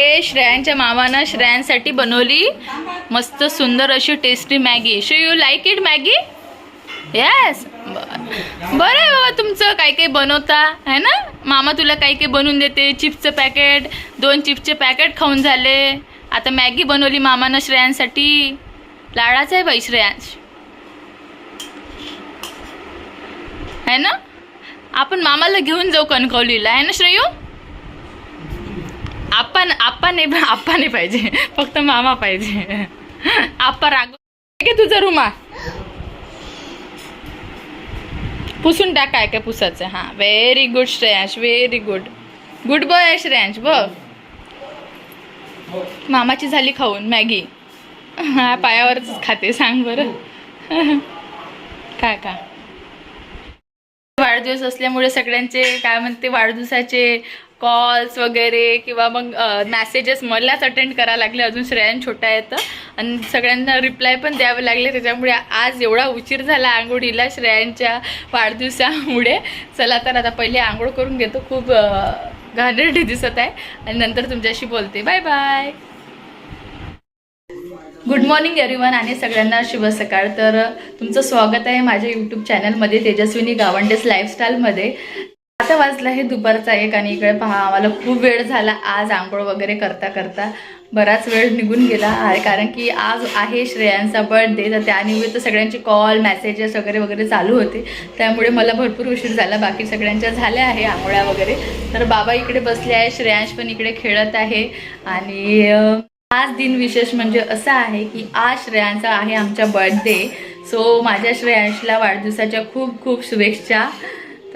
हे श्रेयांच्या मामानं श्रेयांसाठी बनवली. मस्त सुंदर अशी tasty Maggi. Show you like it Maggi? Yes बरं आहे बाबा तुमचं काय काही बनवता है ना? मामा तुला काही काही बनवून देते? चिप्सचं पॅकेट दोन चिप्सचे पॅकेट खाऊन झाले. आता मॅगी बनवली मामानं श्रेयांसाठी. लाडाच आहे बाई श्रेयांश. है ना? आपण मामाला घेऊन जाऊ कणकवलीला. है ना श्रेयू? आप्पा आप्पा नाही आप्पा नाही पाहिजे. फक्त मामा पाहिजे. आप्पा राग तुझा रुमा? पुसून टाक काय काय पुसायचं हां very good Shreyansh very good good boy आहे श्रेयांश बघ. मामाची झाली खाऊन मॅगी. हा पायावरच खाते सांग बरं. काय काय? वाढदिवस असल्यामुळे सगळ्यांचे काय म्हणते वाढदिवसाचे कॉल्स वगैरे किंवा मग मॅसेजेस मलाच अटेंड करायला लागले. अजून श्रेयान छोटा आहे तर आणि सगळ्यांना रिप्लाय पण द्यावे लागले. त्याच्यामुळे आज एवढा उशीर झाला आंघोळीला श्रेयांच्या वाढदिवसामुळे. चला तर आता पहिले आंघोळ करून घेतो. खूप घाणेरडी दिसत आहे. आणि नंतर तुमच्याशी बोलते. Bye bye good morning everyone आणि सगळ्यांना शुभ सकाळ. तर तुमचं स्वागत आहे माझ्या यूट्यूब चॅनलमध्ये तेजस्विनी गावंडेस लाईफस्टाईलमध्ये आता वाजला आहे दुपारचा एक आणि इकडे पहा आम्हाला खूप वेळ झाला. आज आंघोळ वगैरे करता करता बराच वेळ निघून गेला आहे. कारण की आज आहे श्रेयांचा बर्थडे तर त्यानिमित्त सगळ्यांचे कॉल मेसेजेस वगैरे वगैरे चालू होते. त्यामुळे मला भरपूर उशीर झाला. बाकी सगळ्यांच्या झाल्या आहे आंघोळ्या वगैरे. तर बाबा इकडे बसले आहे श्रेयांश पण इकडे खेळत आहे. आणि आज दिन विशेष म्हणजे असं आहे की आज श्रेयांचा आहे आमचा बर्थडे सो माझ्या श्रेयांशला वाढदिवसाच्या खूप खूप शुभेच्छा.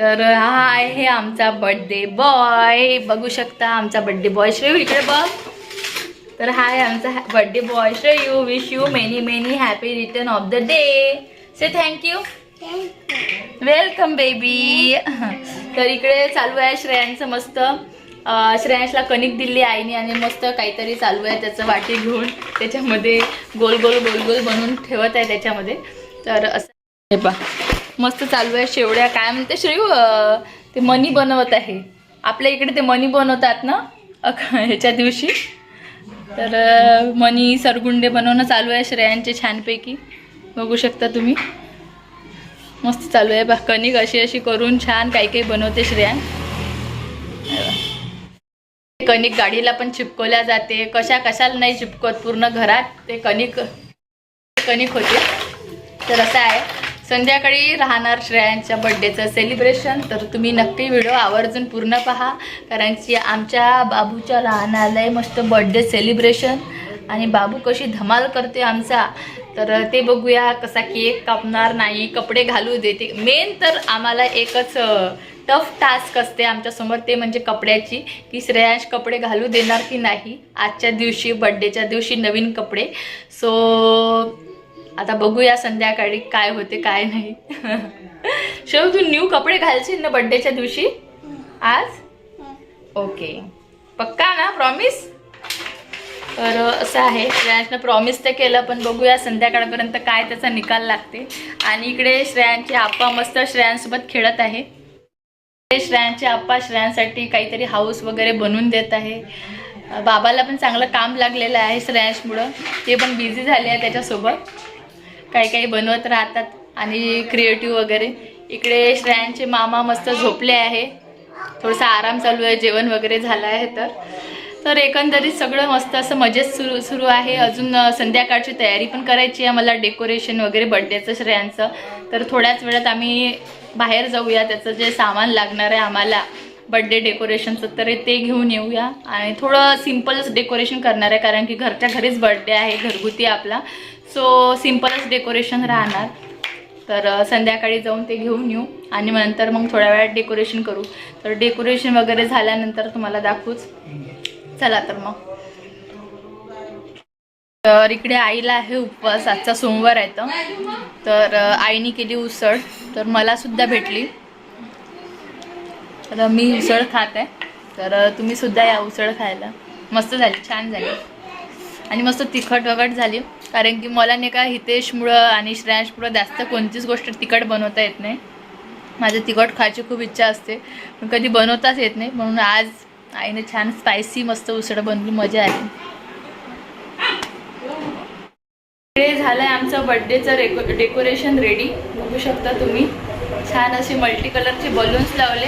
तर हा आहे आमचा बर्थडे बॉय बघू शकता आमचा बर्थडे बॉय श्रेयू इकडे बघ. तर हा आहे आमचा birthday boy Shreyu. Wish you many many happy return of the day say thank you welcome baby तर इकडे चालू आहे श्रेयांचं मस्त. श्रेयांशला कणिक दिली आईने आणि मस्त काहीतरी चालू आहे त्याचं वाटी घेऊन. त्याच्यामध्ये गोल गोल गोल गोल बनवून ठेवत आहे त्याच्यामध्ये. तर असं हे पा मस्त चालू आहे शेवड्या. काय म्हणते श्रेयू ते मनी बनवत आहे. आपल्या इकडे ते मनी बनवतात ना? ह्याच्या दिवशी. तर मनी सरगुंडे बनवणं चालू आहे श्रेयांचे छानपैकी. बघू शकता तुम्ही. मस्त चालू आहे बा. कणिक अशी अशी करून छान काही काही बनवते श्रेया. कणिक गाडीला पण चिपकवल्या जाते. कशा कशाला नाही चिपकवत. पूर्ण घरात ते कणिक कणिक होते. तर असं आहे. संध्याकाळी राहणार श्रेयांच्या बड्डेचं सेलिब्रेशन तर तुम्ही नक्की व्हिडिओ आवर्जून पूर्ण पहा. कारण की आमच्या बाबूच्या लहानालय मस्त बड्डे सेलिब्रेशन आणि बाबू कशी धमाल करते आमचा. तर ते बघूया कसा केक कापणार नाही कपडे घालू देते. मेन तर आम्हाला एकच टफ टास्क असते आमच्यासमोर ते म्हणजे कपड्याची. की श्रेयांश कपडे घालू देणार की नाही. आजच्या दिवशी बड्डेच्या दिवशी नवीन कपडे. सो आता बघूया संध्याकाळी काय होते काय नाही. शेव तू न्यू कपडे घालशील ना बड्डेच्या दिवशी? आज? ओके. पक्का ना प्रॉमिस तर असं आहे श्रेयांशनं प्रॉमिस तर केलं पण बघूया संध्याकाळपर्यंत काय त्याचा निकाल लागते. आणि इकडे श्रेयांचे आप्पा मस्त श्रेयांसोबत खेळत आहे. श्रेयांचे आप्पा श्रेयांसाठी काहीतरी हाऊस वगैरे बनवून देत आहे. बाबाला पण चांगलं काम लागलेलं आहे श्रेयांशमुळं. ते पण बिझी झाले आहे त्याच्यासोबत. काही काही बनवत राहतात आणि क्रिएटिव्ह वगैरे. इकडे श्रेयांचे मामा मस्त झोपले आहे. थोडासा आराम चालू आहे जेवण वगैरे झालं आहे तर. तर एकंदरीत सगळं मस्त असं मजेत सुरू सुरू आहे. अजून संध्याकाळची तयारी पण करायची आहे. मला डेकोरेशन वगैरे बड्डेचं श्रेयांचं. तर थोड्याच वेळात आम्ही बाहेर जाऊया. त्याचं जे सामान लागणार आहे आम्हाला बड्डे डेकोरेशनचं तर ते घेऊन येऊया. आणि थोडं सिम्पलच डेकोरेशन करणार आहे कारण की घरच्या घरीच बड्डे आहे घरगुती आपला. सो सिम्पलच डेकोरेशन राहणार. तर संध्याकाळी जाऊन ते घेऊन येऊ आणि नंतर मग थोड्या वेळात डेकोरेशन करू. तर डेकोरेशन वगैरे झाल्यानंतर तुम्हाला दाखवूच. चला तर मग. तर इकडे आईला आहे उपवास. आजचा सोमवार आहे तर आईने केली उसळ. तर मला सुद्धा भेटली. तर मी उसळ खात. आहे तर तुम्ही सुद्धा या उसळ खायला. मस्त झाली. छान झाली. आणि मस्त तिखट वगैरे झाली. कारण की मला नाही का हितेशमुळं आणि श्रेयांशमुळं जास्त कोणतीच गोष्ट तिखट बनवता येत नाही. माझं तिखट खायची खूप इच्छा असते. पण कधी बनवताच येत नाही. म्हणून आज आईने छान स्पायसी मस्त उसळं बनवली. मजा आली. झालं आहे आमचं बर्थडेचं रेको डेकोरेशन रेडी बघू शकता तुम्ही. छान असे मल्टी कलरचे बलून्स लावले.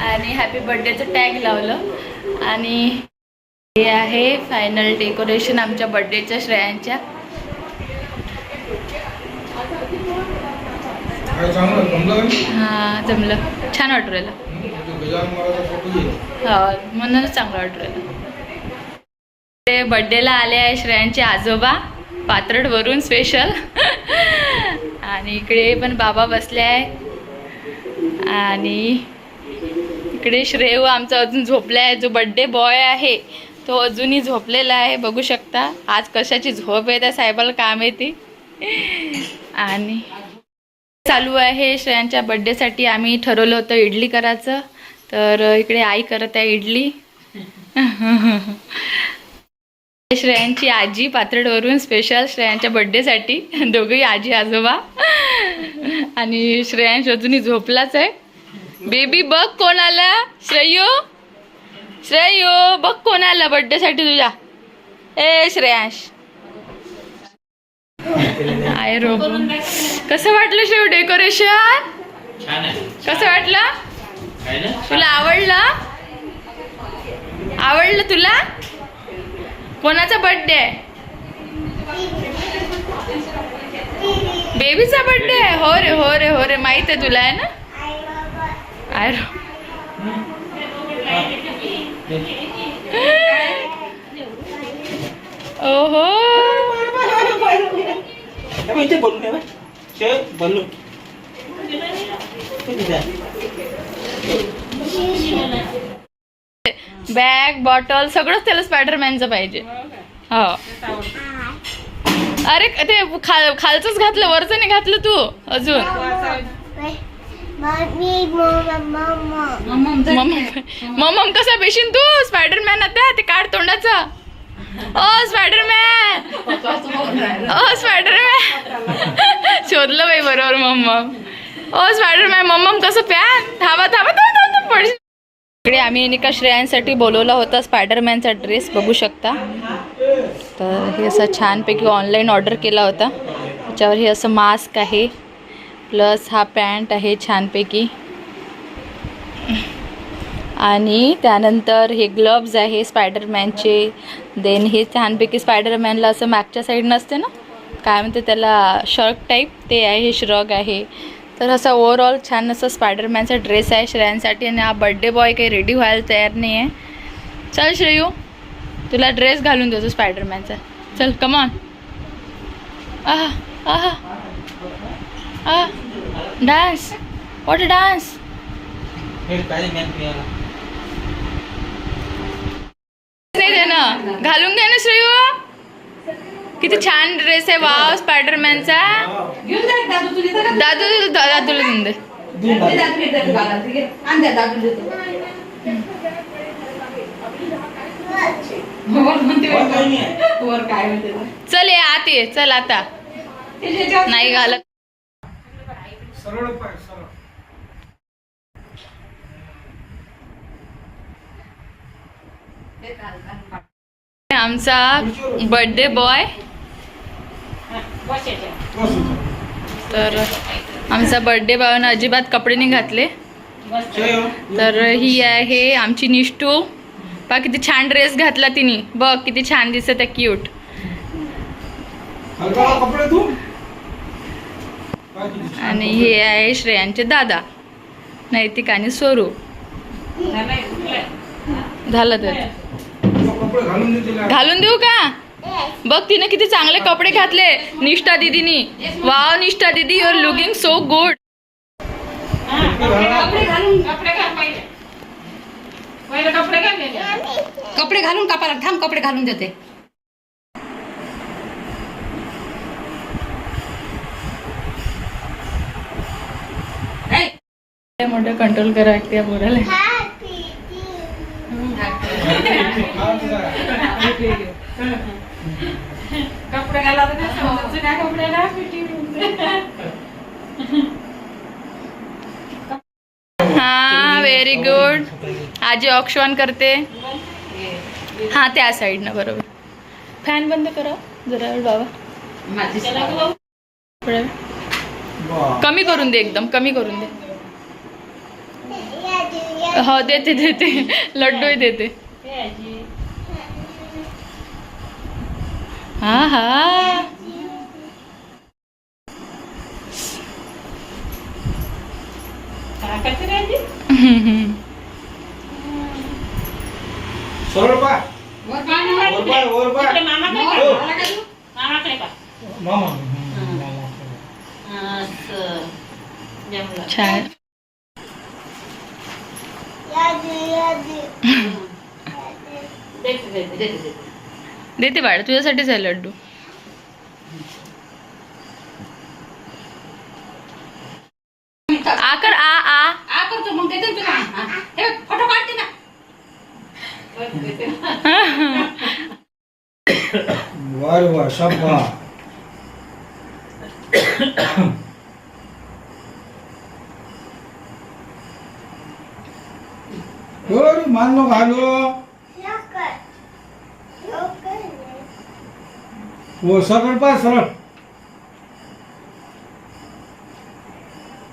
आणि हॅपी बर्थडेचं टॅग लावलं. आणि हे आहे फायनल डेकोरेशन आमच्या बर्थडेच्या श्रेयांच्या. जमलं? हां छान वाटू राहिलं. हो म्हणूनच चांगलं वाटू राहिलं ते बड्डेला आले आहे श्रेयांचे आजोबा पात्रडवरून स्पेशल आणि इकडे पण बाबा बसले आहे. आणि इकडे श्रेयू आमचा अजून झोपला आहे जो बड्डे बॉय आहे. तो अजूनही झोपलेला आहे बघू शकता. आज कशाची झोप आहे त्या साहेबाला काम आहे ती. आणि चालू आहे श्रेयांच्या बड्डेसाठी आम्ही ठरवलं होतं इडली करायचं. तर इकडे आई करत आहे इडली. श्रेयांची आजी पात्रडवरून स्पेशल श्रेयांच्या बड्डेसाठी दोघंही आजी आजोबा. आणि श्रेयांश अजूनही झोपलाच आहे. बेबी बघ कोण आला श्रेयू. श्रेयू बघ कोण आला बड्डेसाठी तुझ्या. ए श्रेयांश. आहे रोबो. कसं वाटलं शेव डेकोरेशन कसं वाटलं? तुला आवडलं? आवडलं तुला? कोणाचा बर्थडे आहे बेबीचा बर्थडे आहे हो रे हो रे हो रे माहीत आहे तुला आहे ना? आहे रो. ओहो. बोलू बॅग बॉटल सगळंच त्याला स्पायडरमॅनचं पाहिजे. हो. अरे ते खाल खालचंच घातलं वरचं नाही घातलं तू? अजून. मम कसा पेशीन तू? स्पायडरमॅन आता ते काढ तोंडाचा. ओ स्पायडरमॅन ओ स्पायडरमॅन शोधलं बाई बरोबर मम्मम ओ स्पायडरमॅन मम्मम कसं फॅन थांबा थांबा थांबा थांबा, थांबा पडशील. इकडे आम्ही एका श्रेयांसाठी बोलवला होता स्पायडरमॅनचा ड्रेस बघू शकता. तर हे असं छानपैकी ऑनलाईन ऑर्डर केला होता. त्याच्यावर हे असं मास्क आहे. प्लस हा पॅन्ट आहे छानपैकी. आणि त्यानंतर हे ग्लव्ज आहे स्पायडरमॅनचे. देन हे छानपैकी स्पायडरमॅनला असं मागच्या साईड नसते ना? काय म्हणते त्याला? शर्क टाईप ते आहे हे श्रग आहे. तर असं ओवरऑल छान असं स्पायडरमॅनचा ड्रेस आहे श्रेयांसाठी. आणि हा बड्डे बॉय काही रेडी व्हायला तयार नाही आहे चल श्रेयू तुला ड्रेस घालून देतो स्पायडरमॅनचा. चल कमॉन आहा आहा. आ डान्स वॉट डान्स हे काय मॅन पियाला नाही दे ना घालून घे ना श्रेयू? किती छान ड्रेस आहे वाव स्पायडरमॅनचा दादू दादूला देऊन दे. चल ये आत ये चल आता। नाही घालत. सरळ पाय सरळ. आमचा बर्थडे बॉय. तर आमचा बर्थडे बॉयनं अजिबात कपडे नाही घातले. हो. तर ही आहे आमची निष्ठू. बा किती छान ड्रेस घातला तिने. बघ किती छान दिसत आहे क्यूट हलका हलका कपडे तू काय किती छान आणि हे आहे श्रेयांचे दादा नैतिक आणि स्वरूप. झालं तर. घालून देऊ का? बघ तिने किती चांगले कपडे घातले निष्ठा दिदीनी. वाव निष्ठा दीदी युअर लुकिंग सो गुड कपडे कपडे घालून कपडे कपडे घालून कपाला थांब कपडे घालून देते. मोठं कंट्रोल करा त्या. जुन्या कपड्याला फिटिंग हा व्हेरी गुड आजी ऑक्शॉन करते. हा त्या साईडनं बरोबर. फॅन बंद करा जरा बाबा. कमी करून दे एकदम कमी करून दे. हो देते देते. लड्डूही देते. हा हा. छान. देते, बाळ तुझ्यासाठीच आहे लड्डू आ कर आ आ आ करतो मग देते तुला. हा. फोटो काढते ना देते. वा रे वा शाबा वर मान नको घालू हो सरळ पाय सरळ.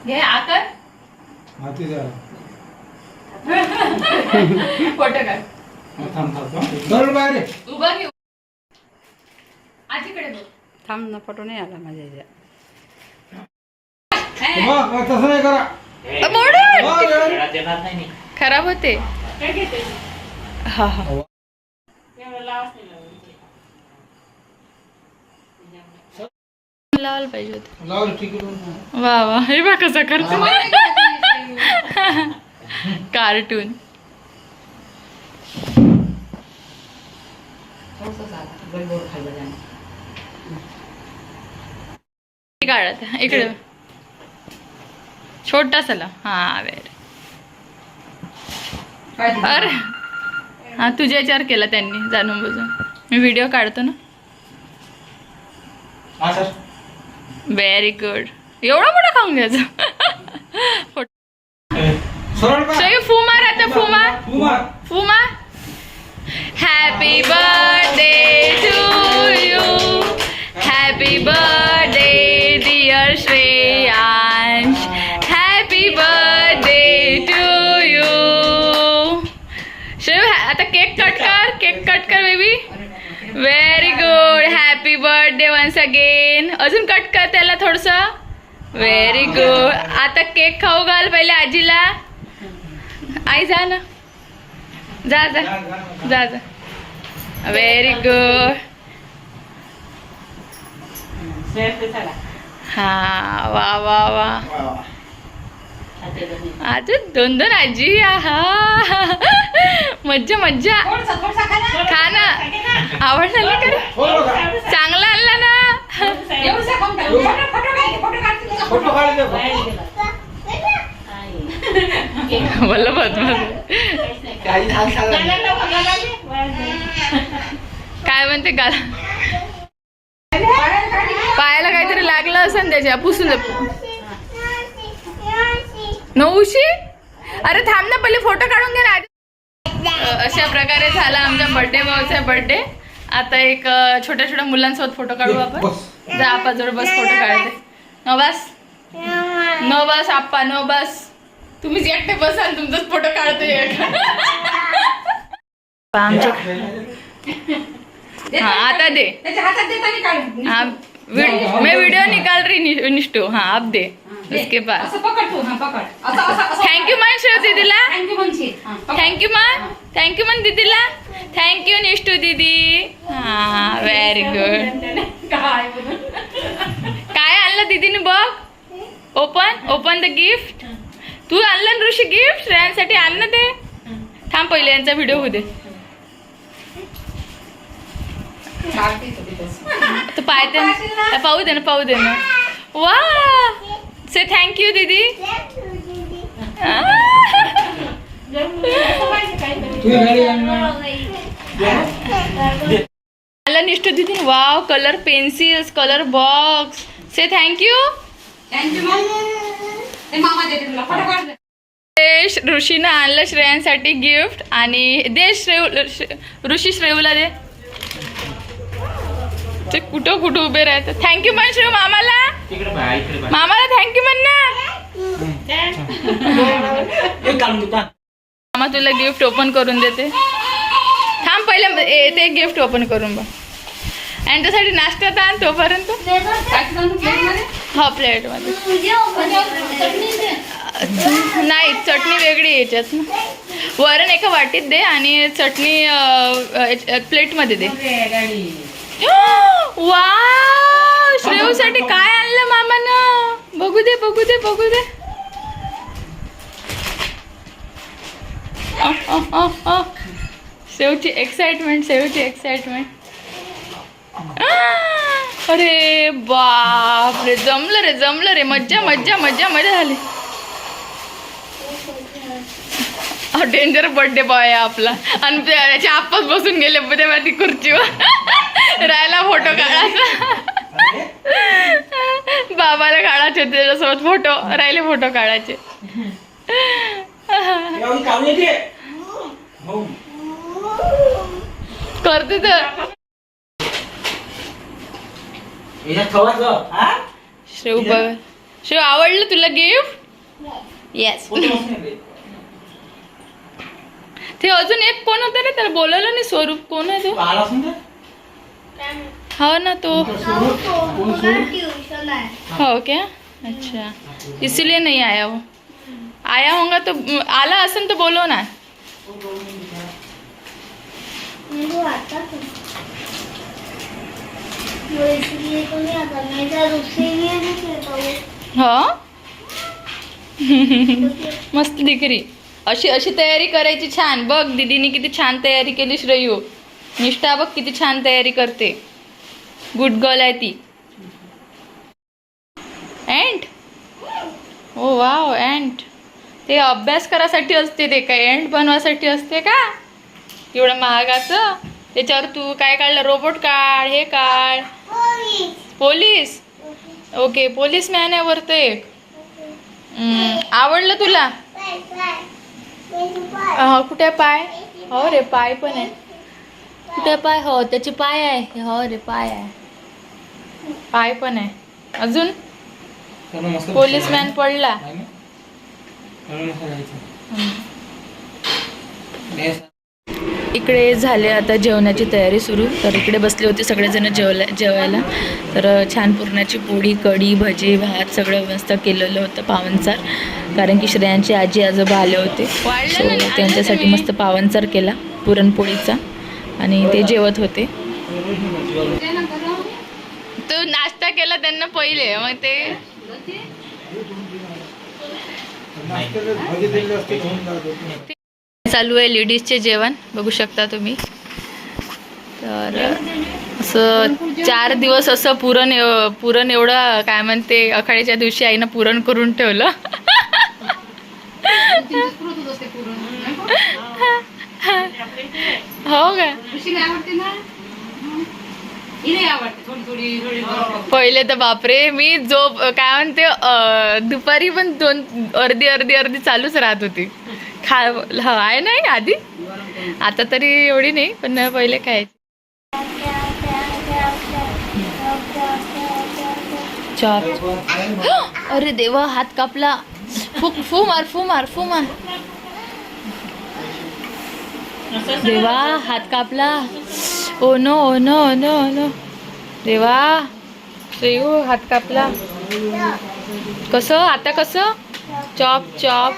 घे आ कर हाती जरा फोटो काढ. थांब थांब थांब. सरळ पाय रे. उभा घेऊ. आजीकडे बघ. थांब ना फोटो नाही आला माझ्या तसं नाही करा. खराब होते. काय घेते? हा हा. एवढं लावच नाही लावलं. लावायला पाहिजे होते. ठीक आहे वा वा. हे बघ कसं करतो कार्टून. काढत इकडे. छोटासाला हा वेर? अरे. हा तुझ्या याच्यावर केला त्यांनी जाणून बुजून. मी व्हिडिओ काढतो ना. हा सर. व्हेरी गुड एवढा मोठा खाऊन घ्यायचा सरळ पाय सगळे फू मार आता फू मार. तू मार. फू मार. Happy birthday to you happy birthday dear Shreyansh happy birthday once again अजून कट कर त्याला थोडस. व्हेरी गुड आता केक खाऊ घाल पहिले आजीला. आई जा ना. जा जा. जा जा. Very good. हा वा वा वा. अजून दोन दोन आजी आहा. मज्जा मज्जा. खा ना. आवडला ना हो. चांगला आणला ना. गेला. गाण्याला लाव. बाहेर गेला. काय म्हणते का पायाला काहीतरी लागलं असेल त्याच्या पुसून नऊशी अरे थांब ना पहिले फोटो काढून घे ना. अशा प्रकारे झाला आमच्या बर्थडे भाऊचा बर्थडे आता एक छोट्या छोट्या मुलांसोबत फोटो काढू आपण. जा आपा जोड बस फोटो काढते न बस न बस आप्पा न बस तुम्हीच एकटे बसा आणि तुमचाच फोटो काढतोय. आमच्या हा. आता दे. हाँ मैं वीडियो निकाल रही निष्ठू हाँ अब दे. उसके असं असं थँक्यू मन शिव दीदीला। थँक्यू म्हणशील हा, पकड. थँक्यू मन मन दीदीला। थँक्यू निष्ठू दीदी। हा व्हेरी गुड काय आणलं दीदीने बघ? ओपन ओपन द गिफ्ट तू आणलं ना ऋषी गिफ्ट श्रेयांसाठी आण ना ते थांब पहिले यांचा व्हिडिओ होऊ दे. तू पाहते ना पाहू दे ना पाहू दे ना. वा! से दीदी. गाडी आण ना. मला निष्ठ दीदी. Wow colour pencils colour box से ते श- ऋषीनं आणलं श्रेयांसाठी गिफ्ट आणि दे श्रेयू श- ऋषी श्रेयूला दे. ते कुठं कुठं उभे राहतात. थँक्यू म्हण श्रेयू मामाला. मामाला थँक्यू म्हण ना एक काढून देतो. हा. मामा तुला गिफ्ट ओपन करून देते. थांब पहिले ते गिफ्ट ओपन करून बघ. आणि त्यासाठी नाश्ता तर आण तोपर्यंत. हा प्लेटमध्ये नाही चटणी वेगळी याच्यात ना. वरण एका वाटीत दे आणि चटणी प्लेटमध्ये दे. वा श्रेयूसाठी काय आणलं मामानं? बघू दे बघू दे बघू दे. शेवची एक्साइटमेंट शेवची एक्साइटमेंट अरे बाप रे जमलं रे जमलं रे. मज्जा मज्जा मज्जा मजा झाली. डेंजर बर्थडे बॉय आहे आपला. आणि त्याच्या आप्पाच बसून गेले ती खुर्चीवर. राहायला फोटो काढायचा. बाबाला काढायचे होते त्याच्यासोबत फोटो राहिले फोटो काढायचे. करते तर. हा? शिव बघ शिव आवडलं तुला गिफ्ट येस ते? अजून एक कोण होतं रे? त्याला बोलवलं नाही स्वरूप. कोण आहे तो? तू आलास ना? ते? हो ना तो? हो क्या? अच्छा. इसीलिए नहीं आया वो. आया होगा तो आला असन तो बोलो ना. हो? मस्त दिकरी अशी अशी तयारी करायची छान. बघ दिदीने किती छान तयारी केली श्रेयू. निष्ठा बघ किती छान तयारी करते. गुड गर्ल आहे ती. अँट ओ वाव अँट ते अभ्यास करासाठी असते ते काय अँट बनवासाठी असते का? एवढं महागाचं त्याच्यावर तू काय काढलं? रोबोट काढ हे काढ. पोलीस ओके पोलीस मॅन आहे वरतं एक. आवडलं तुला? कुठे पाय? हो रे पाय पण आहे. कुठे पाय? हो त्याचे पाय आहे. हो रे पाय आहे. पाय पण आहे. अजून? पोलीस मॅन पडला. इकडे झाले आता जेवणाची तयारी सुरू. तर इकडे बसले होते सगळेजण जेवला जेवायला. तर छान पुरणाची पोळी कढी भजी भात सगळं मस्त केलेलं होतं पावनचार कारण की श्रेयांची आजी आजोबा आले होते. सो त्यांच्यासाठी मस्त पावनचार केला पुरणपोळीचा. आणि ते जेवत होते. तो नाश्ता केला त्यांना पहिले मग ते चालू आहे लेडीजचे जेवण बघू शकता तुम्ही. तर असं चार दिवस असं पुरण एव- पुरण एवढं काय म्हणते आखाड्याच्या दिवशी आईनं पुरण करून ठेवलं. हो का. पहिले तर बापरे मी जो काय म्हणते दुपारी पण दोन अर्धी अर्धी अर्धी चालूच राहत होती. खा आहे नाही आधी? आता तरी एवढी नाही पण पहिले काय? अरे देवा हात कापला. फू फू मार फू मार फू मार. देवा हात कापला. Oh no oh no oh no oh no. देवा श्रेयू हात कापला. कसं? आता कसं? Chop chop.